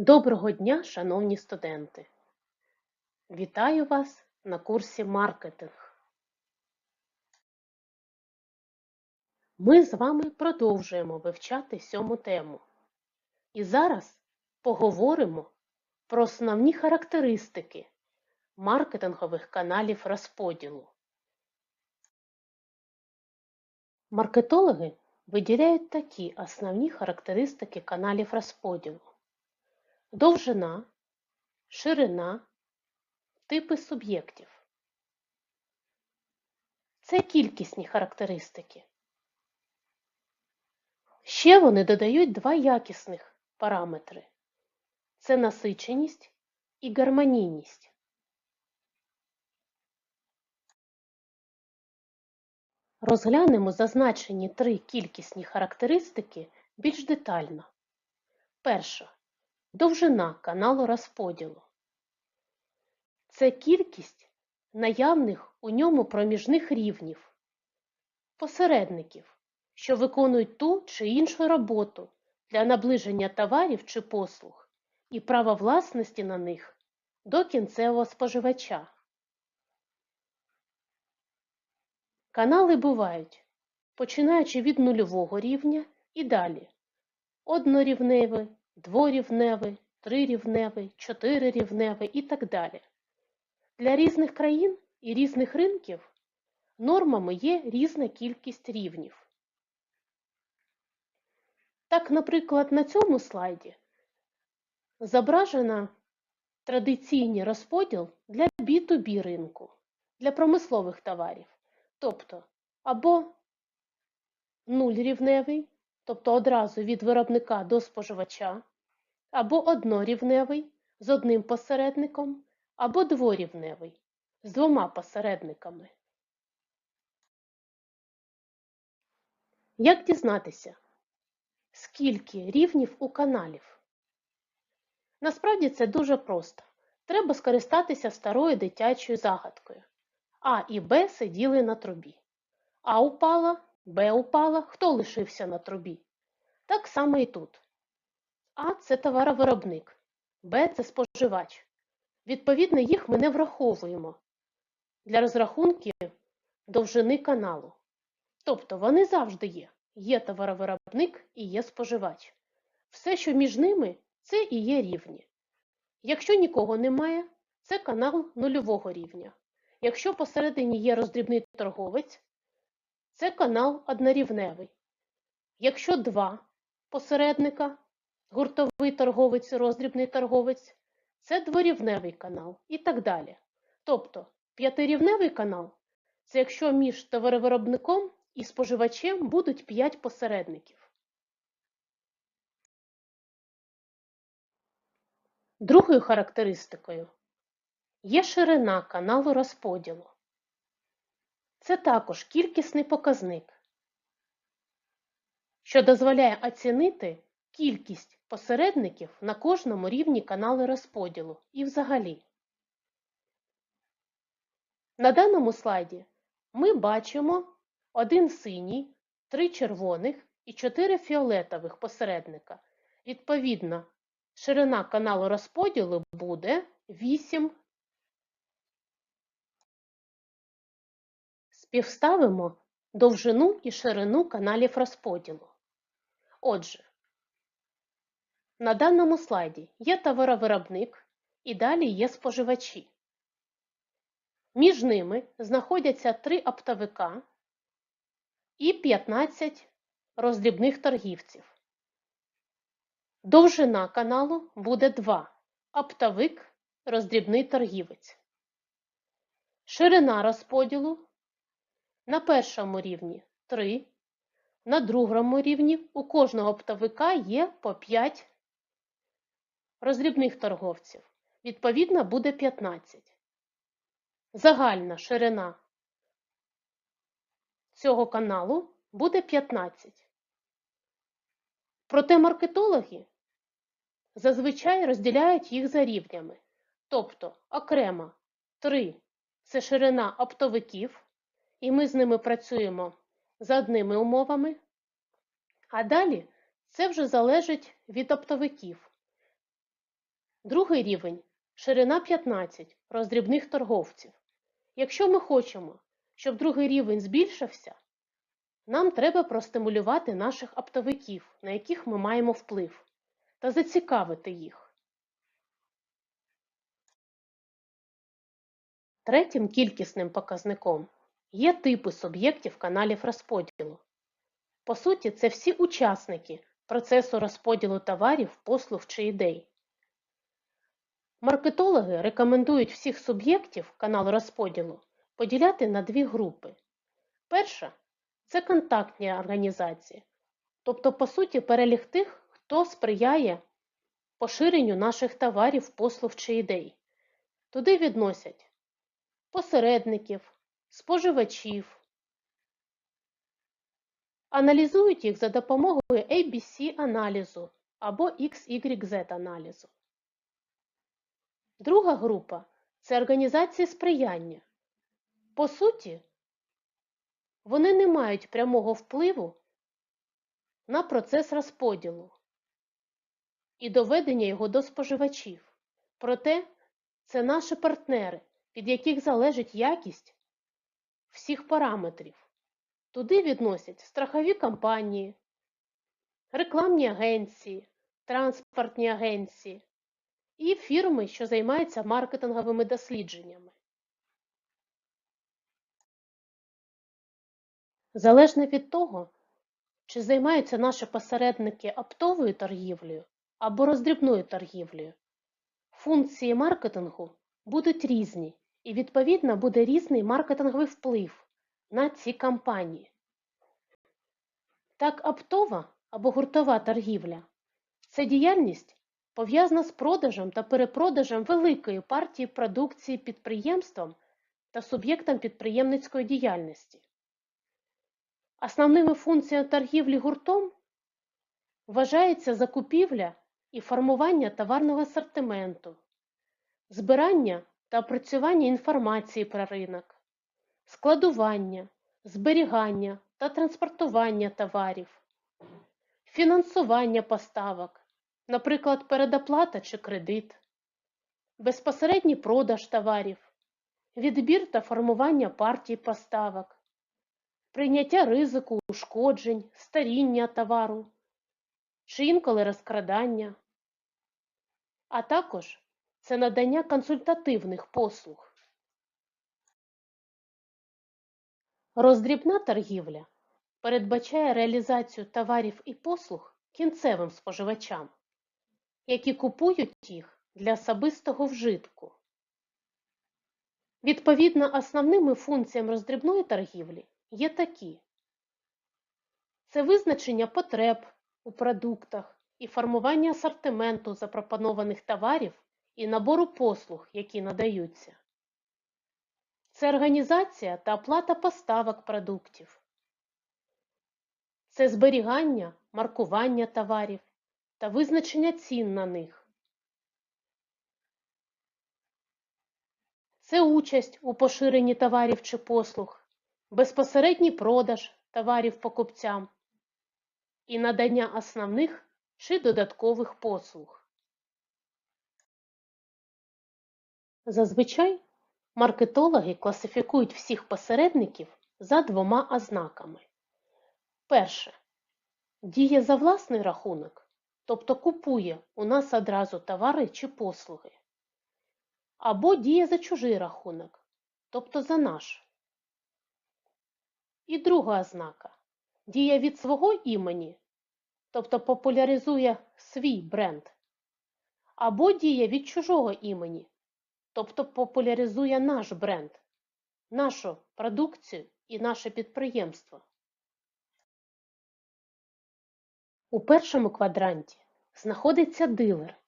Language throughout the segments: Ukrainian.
Доброго дня, шановні студенти! Вітаю вас на курсі маркетинг. Ми з вами продовжуємо вивчати сьому тему. І зараз поговоримо про основні характеристики маркетингових каналів розподілу. Маркетологи виділяють такі основні характеристики каналів розподілу довжина, ширина, типи суб'єктів. Це кількісні характеристики. Ще вони додають два якісних параметри це насиченість і гармонійність. Розглянемо зазначені три кількісні характеристики більш детально. Перша довжина каналу розподілу. Це кількість наявних у ньому проміжних рівнів, посередників, що виконують ту чи іншу роботу для наближення товарів чи послуг і права власності на них до кінцевого споживача. Канали бувають, починаючи від нульового рівня і далі однорівневий, дворівневий, трирівневий, чотирирівневий і так далі. Для різних країн і різних ринків нормами є різна кількість рівнів. Так, наприклад, на цьому слайді зображено традиційний розподіл для B2B ринку, для промислових товарів, тобто або нульрівневий, тобто одразу від виробника до споживача, або однорівневий з одним посередником, або дворівневий з двома посередниками. Як дізнатися, скільки рівнів у каналів? Насправді це дуже просто. Треба скористатися старою дитячою загадкою. А і Б сиділи на трубі. А упала, Б упала, хто лишився на трубі? Так само і тут. А це товаровиробник, Б це споживач. Відповідно, їх ми не враховуємо для розрахунків довжини каналу. Тобто вони завжди є. Є товаровиробник і є споживач. Все, що між ними, це і є рівні. Якщо нікого немає, це канал нульового рівня. Якщо посередині є роздрібний торговець, це канал однорівневий. Якщо два посередника, гуртовий торговець, роздрібний торговець, це дворівневий канал і так далі. Тобто п'ятирівневий канал це якщо між товаровиробником і споживачем будуть 5 посередників. Другою характеристикою є ширина каналу розподілу. Це також кількісний показник, що дозволяє оцінити кількість посередників на кожному рівні каналу розподілу і взагалі. На даному слайді ми бачимо один синій, три червоних і чотири фіолетових посередника. Відповідно, ширина каналу розподілу буде 8. Співставимо довжину і ширину каналів розподілу. Отже, на даному слайді є товаровиробник і далі є споживачі. Між ними знаходяться три оптовика і 15 роздрібних торгівців. Довжина каналу буде 2 оптовик, роздрібний торгівець. Ширина розподілу на першому рівні 3, на другому рівні у кожного оптовика є по 5 роздрібних торговців. Відповідно, буде 15. Загальна ширина цього каналу буде 15. Проте маркетологи зазвичай розділяють їх за рівнями. Тобто окремо 3 це ширина оптовиків, і ми з ними працюємо за одними умовами. А далі це вже залежить від оптовиків. Другий рівень ширина 15 роздрібних торговців. Якщо ми хочемо, щоб другий рівень збільшився, нам треба простимулювати наших оптовиків, на яких ми маємо вплив, та зацікавити їх. Третім кількісним показником є типи суб'єктів каналів розподілу. По суті, це всі учасники процесу розподілу товарів, послуг чи ідей. Маркетологи рекомендують всіх суб'єктів каналу розподілу поділяти на дві групи. Перша це контактні організації, тобто, по суті, перелік тих, хто сприяє поширенню наших товарів, послуг чи ідей. Туди відносять посередників, споживачів, аналізують їх за допомогою ABC-аналізу або XYZ-аналізу. Друга група це організації сприяння. По суті, вони не мають прямого впливу на процес розподілу і доведення його до споживачів. Проте це наші партнери, від яких залежить якість всіх параметрів. Туди відносять страхові компанії, рекламні агенції, транспортні агенції і фірми, що займаються маркетинговими дослідженнями. Залежно від того, чи займаються наші посередники оптовою торгівлею або роздрібною торгівлею, функції маркетингу будуть різні і, відповідно, буде різний маркетинговий вплив на ці кампанії. Так, оптова або гуртова торгівля це діяльність пов'язана з продажем та перепродажем великої партії продукції підприємством та суб'єктам підприємницької діяльності. Основними функціями торгівлі гуртом вважається закупівля і формування товарного асортименту, збирання та опрацювання інформації про ринок, складування, зберігання та транспортування товарів, фінансування поставок, наприклад, передоплата чи кредит, безпосередній продаж товарів, відбір та формування партій поставок, прийняття ризику ушкоджень, старіння товару чи інколи розкрадання, а також це надання консультативних послуг. Роздрібна торгівля передбачає реалізацію товарів і послуг кінцевим споживачам, які купують їх для особистого вжитку. Відповідно, основними функціями роздрібної торгівлі є такі: це визначення потреб у продуктах і формування асортименту запропонованих товарів і набору послуг, які надаються. Це організація та оплата поставок продуктів. Це зберігання, маркування товарів та визначення цін на них. Це участь у поширенні товарів чи послуг, безпосередній продаж товарів покупцям і надання основних чи додаткових послуг. Зазвичай маркетологи класифікують всіх посередників за двома ознаками. Перше. Діє за власний рахунок, тобто купує у нас одразу товари чи послуги. Або діє за чужий рахунок, тобто за наш. І друга ознака діє від свого імені, тобто популяризує свій бренд, або діє від чужого імені, тобто популяризує наш бренд, нашу продукцію і наше підприємство. У першому квадранті знаходиться дилер,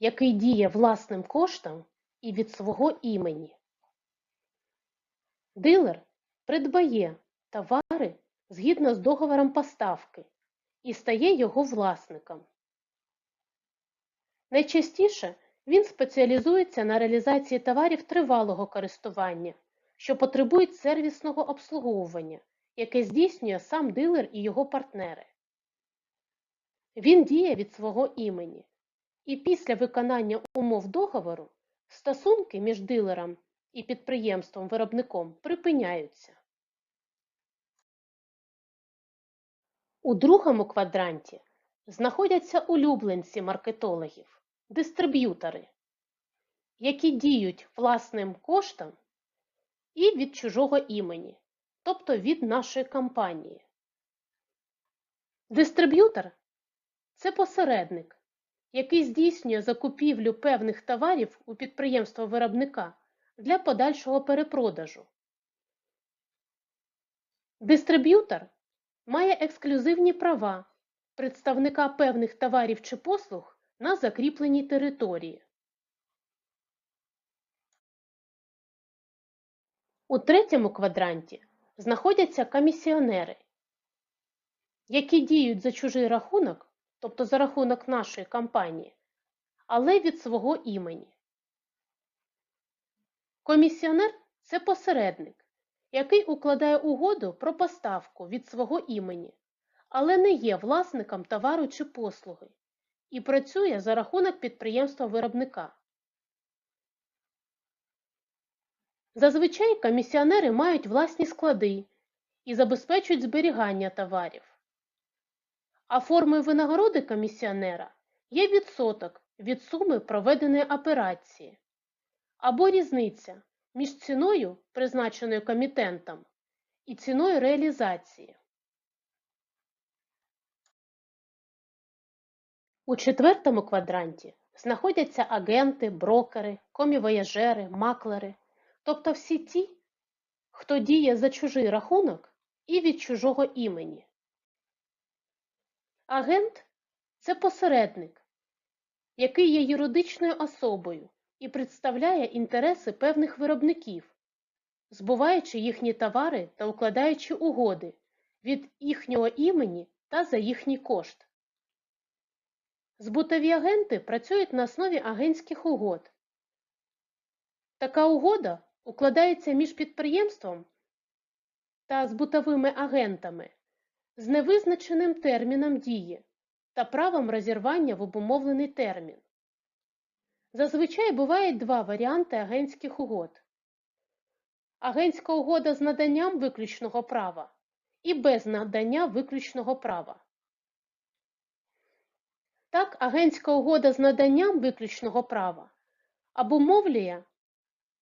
який діє власним коштом і від свого імені. Дилер придбає товари згідно з договором поставки і стає його власником. Найчастіше він спеціалізується на реалізації товарів тривалого користування, що потребують сервісного обслуговування, яке здійснює сам дилер і його партнери. Він діє від свого імені. І після виконання умов договору стосунки між дилером і підприємством-виробником припиняються. У другому квадранті знаходяться улюбленці маркетологів – дистриб'ютори, які діють власним коштом і від чужого імені, тобто від нашої компанії. Дистриб'ютор – це посередник, який здійснює закупівлю певних товарів у підприємства-виробника для подальшого перепродажу. Дистриб'ютор має ексклюзивні права представника певних товарів чи послуг на закріпленій території. У третьому квадранті знаходяться комісіонери, які діють за чужий рахунок, тобто за рахунок нашої компанії, але від свого імені. Комісіонер – це посередник, який укладає угоду про поставку від свого імені, але не є власником товару чи послуги і працює за рахунок підприємства-виробника. Зазвичай комісіонери мають власні склади і забезпечують зберігання товарів. А формою винагороди комісіонера є відсоток від суми проведеної операції або різниця між ціною, призначеною комітентом, і ціною реалізації. У четвертому квадранті знаходяться агенти, брокери, комівояжери, маклери, тобто всі ті, хто діє за чужий рахунок і від чужого імені. Агент – це посередник, який є юридичною особою і представляє інтереси певних виробників, збуваючи їхні товари та укладаючи угоди від їхнього імені та за їхній кошт. Збутові агенти працюють на основі агентських угод. Така угода укладається між підприємством та збутовими агентами з невизначеним терміном дії та правом розірвання в обумовлений термін. Зазвичай бувають два варіанти агентських угод. Агентська угода з наданням виключного права і без надання виключного права. Так, агентська угода з наданням виключного права обумовлює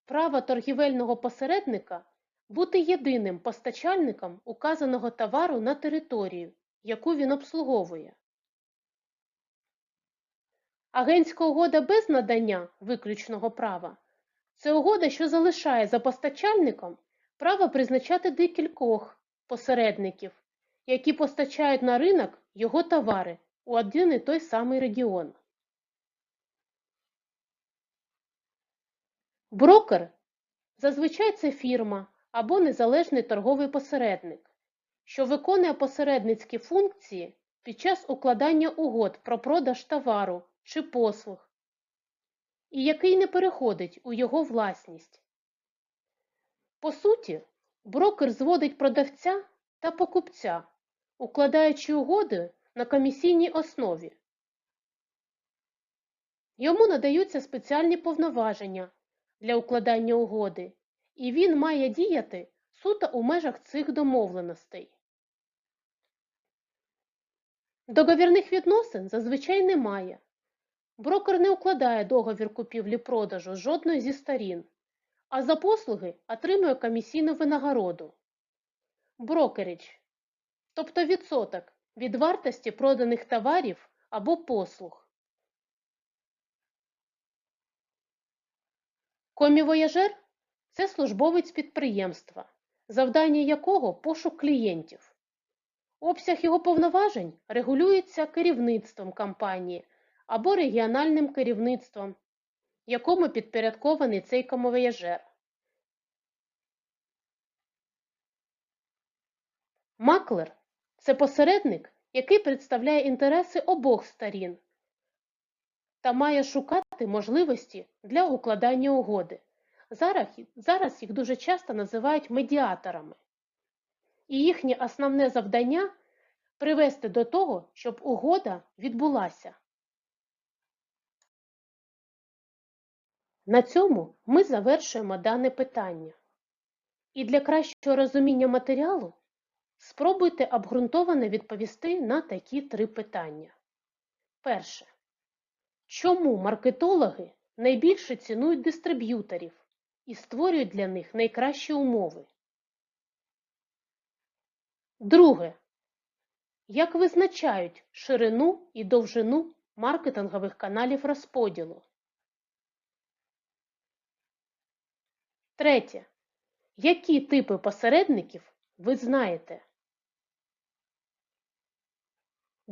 право торгівельного посередника бути єдиним постачальником указаного товару на територію, яку він обслуговує. Агентська угода без надання виключного права це угода, що залишає за постачальником право призначати декількох посередників, які постачають на ринок його товари у один і той самий регіон. Брокер зазвичай це фірма або незалежний торговий посередник, що виконує посередницькі функції під час укладання угод про продаж товару чи послуг, і який не переходить у його власність. По суті, брокер зводить продавця та покупця, укладаючи угоди на комісійній основі. Йому надаються спеціальні повноваження для укладання угоди, і він має діяти суто у межах цих домовленостей. Договірних відносин зазвичай немає. Брокер не укладає договір купівлі-продажу жодної зі сторін, а за послуги отримує комісійну винагороду. Брокеріч, тобто відсоток від вартості проданих товарів або послуг. Комівояжер – це службовець підприємства, завдання якого пошук клієнтів. Обсяг його повноважень регулюється керівництвом компанії або регіональним керівництвом, якому підпорядкований цей комівояжер. Маклер – це посередник, який представляє інтереси обох сторін та має шукати можливості для укладання угоди. Зараз, зараз їх дуже часто називають медіаторами. І їхнє основне завдання – привести до того, щоб угода відбулася. На цьому ми завершуємо дане питання. І для кращого розуміння матеріалу спробуйте обґрунтовано відповісти на такі три питання. Перше. Чому маркетологи найбільше цінують дистриб'юторів і створюють для них найкращі умови? Друге. Як визначають ширину і довжину маркетингових каналів розподілу? Третє. Які типи посередників ви знаєте?